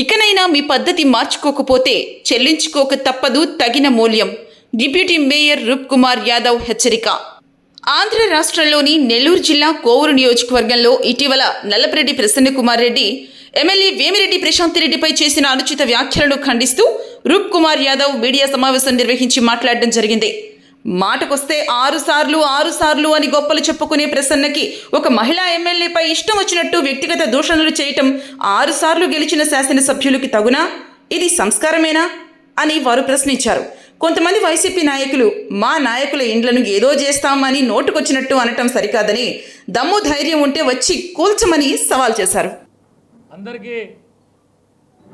ఇకనైనా మీ పద్ధతి మార్చుకోకపోతే చెల్లించుకోక తప్పదు తగిన మూల్యం. డిప్యూటీ మేయర్ రూప్ కుమార్ యాదవ్ హెచ్చరిక. ఆంధ్ర రాష్ట్రంలోని నెల్లూరు జిల్లా కోవూరు నియోజకవర్గంలో ఇటీవల నల్లపరెడ్డి ప్రసన్నకుమార్ రెడ్డి ఎమ్మెల్యే వేమిరెడ్డి ప్రశాంత్ రెడ్డిపై చేసిన అనుచిత వ్యాఖ్యలను ఖండిస్తూ రూప్ కుమార్ యాదవ్ మీడియా సమావేశం నిర్వహించి మాట్లాడడం జరిగింది. మాటకొస్తే ఆరు సార్లు ఆరు సార్లు అని గొప్పలు చెప్పుకునే ప్రసన్నకి ఒక మహిళా ఎమ్మెల్యేపై ఇష్టం వచ్చినట్టు వ్యక్తిగత దూషణలు చేయటం ఆరు సార్లు గెలిచిన శాసనసభ్యులకి తగునా? ఇది సంస్కారమేనా? అని వారు ప్రశ్నించారు. కొంతమంది వైసీపీ నాయకులు మా నాయకుల ఇండ్లను ఏదో చేస్తామని నోటుకొచ్చినట్టు అనటం సరికాదని దమ్ము ధైర్యం ఉంటే వచ్చి కూల్చమని సవాల్ చేశారు. అందరికీ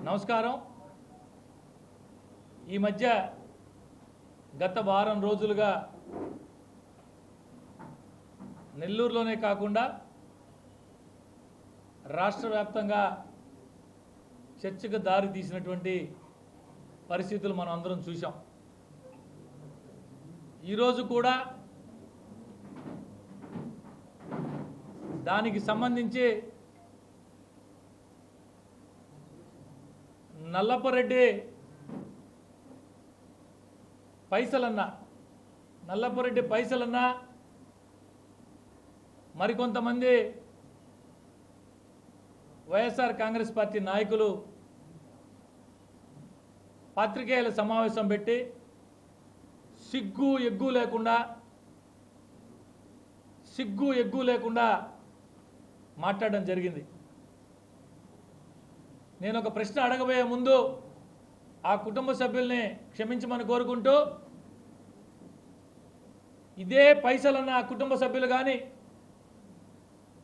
నమస్కారం. ఈ మధ్య గత వారం రోజులుగా నెల్లూరులోనే కాకుండా రాష్ట్ర వ్యాప్తంగా చర్చకు దారి తీసినటువంటి పరిస్థితులు మనం అందరం చూసాం ఈరోజు కూడా దానికి సంబంధించి నల్లపరెడ్డి పైసలన్నా. నల్లపురెడ్డి పైసలన్నా. మరికొంతమంది వైఎస్ఆర్ కాంగ్రెస్ పార్టీ నాయకులు పాత్రికేయుల సమావేశం పెట్టి సిగ్గు ఎగ్గు లేకుండా సిగ్గు ఎగ్గు లేకుండా మాట్లాడడం జరిగింది. నేను ఒక ప్రశ్న అడగబోయే ముందు ఆ కుటుంబ సభ్యుల్ని క్షమించమని కోరుకుంటూ ఇదే పైసలన్న ఆ కుటుంబ సభ్యులు కానీ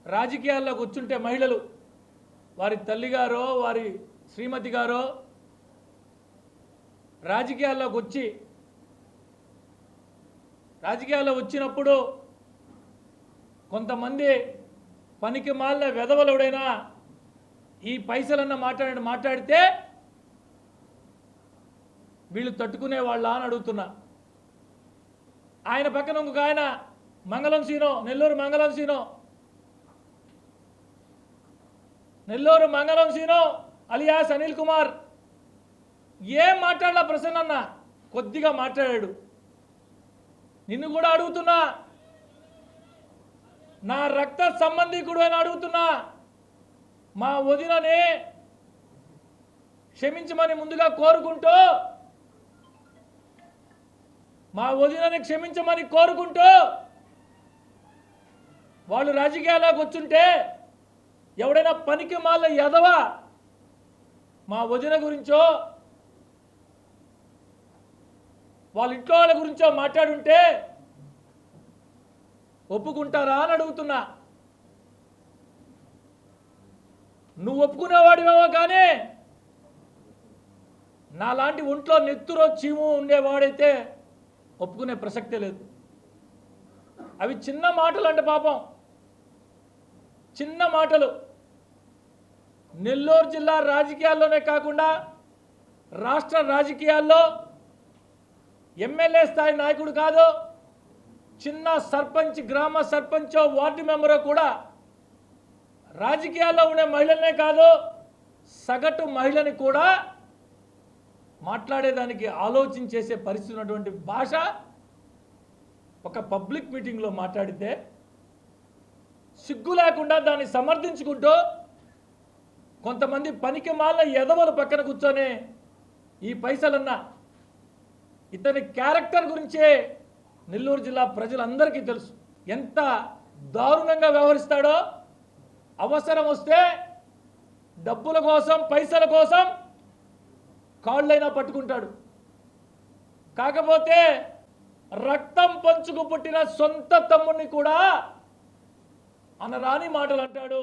రాజకీయాల్లోకి వచ్చుంటే మహిళలు వారి తల్లిగారో వారి శ్రీమతి గారో రాజకీయాల్లోకి వచ్చి రాజకీయాల్లో వచ్చినప్పుడు కొంతమంది పనికి మాలిన వెధవలుడైనా ఈ పైసలన్న మాట్లాడి మాట్లాడితే వీళ్ళు తట్టుకునే వాళ్ళ అని అడుగుతున్నా. ఆయన పక్కన ఇంకొక ఆయన మంగళం సీనో నెల్లూరు మంగళం సీనో. నెల్లూరు మంగళం సీనో అలియాస్ అనిల్ కుమార్. ఏం మాట్లాడలా ప్రసన్న కొద్దిగా మాట్లాడాడు. నిన్ను కూడా అడుగుతున్నా. నా రక్త సంబంధికుడు అని అడుగుతున్నా. మా వదినని క్షమించమని ముందుగా కోరుకుంటూ మా వదినని క్షమించమని కోరుకుంటూ వాళ్ళు రాజకీయాల్లోకి వచ్చుంటే ఎవడైనా పనికి మాల ఎదవ మా వదిన గురించో వాళ్ళ ఇంట్లో వాళ్ళ గురించో మాట్లాడుంటే ఒప్పుకుంటారా అని అడుగుతున్నా. నువ్వు ఒప్పుకునేవాడివేమో కానీ నాలాంటి ఒంట్లో నెత్తురో చీము ఉండేవాడైతే ఒప్పుకునే ప్రసక్తే లేదు. అవి చిన్న మాటలు అంటే పాపం. చిన్న మాటలు. నెల్లూరు జిల్లా రాజకీయాల్లోనే కాకుండా రాష్ట్ర రాజకీయాల్లో ఎమ్మెల్యే స్థాయి నాయకుడు కాదు చిన్న సర్పంచ్ గ్రామ సర్పంచో వార్డు మెంబరో కూడా రాజకీయాల్లో ఉండే మహిళలనే కాదు సగటు మహిళని కూడా మాట్లాడేదానికి ఆలోచించేసే పరిస్థితి ఉన్నటువంటి భాష ఒక పబ్లిక్ మీటింగ్లో మాట్లాడితే సిగ్గు లేకుండా దాన్ని సమర్థించుకుంటూ కొంతమంది పనికి మాల ఎదవలు పక్కన కూర్చొని ఈ పైసలన్నా ఇతని క్యారెక్టర్ గురించే నెల్లూరు జిల్లా ప్రజలందరికీ తెలుసు. ఎంత దారుణంగా వ్యవహరిస్తాడో. అవసరం వస్తే డబ్బుల కోసం పైసల కోసం కాళ్ళైనా పట్టుకుంటాడు. కాకపోతే రక్తం పంచుకు పుట్టిన సొంత తమ్ముడిని కూడా అనరాని మాటలు అంటాడు.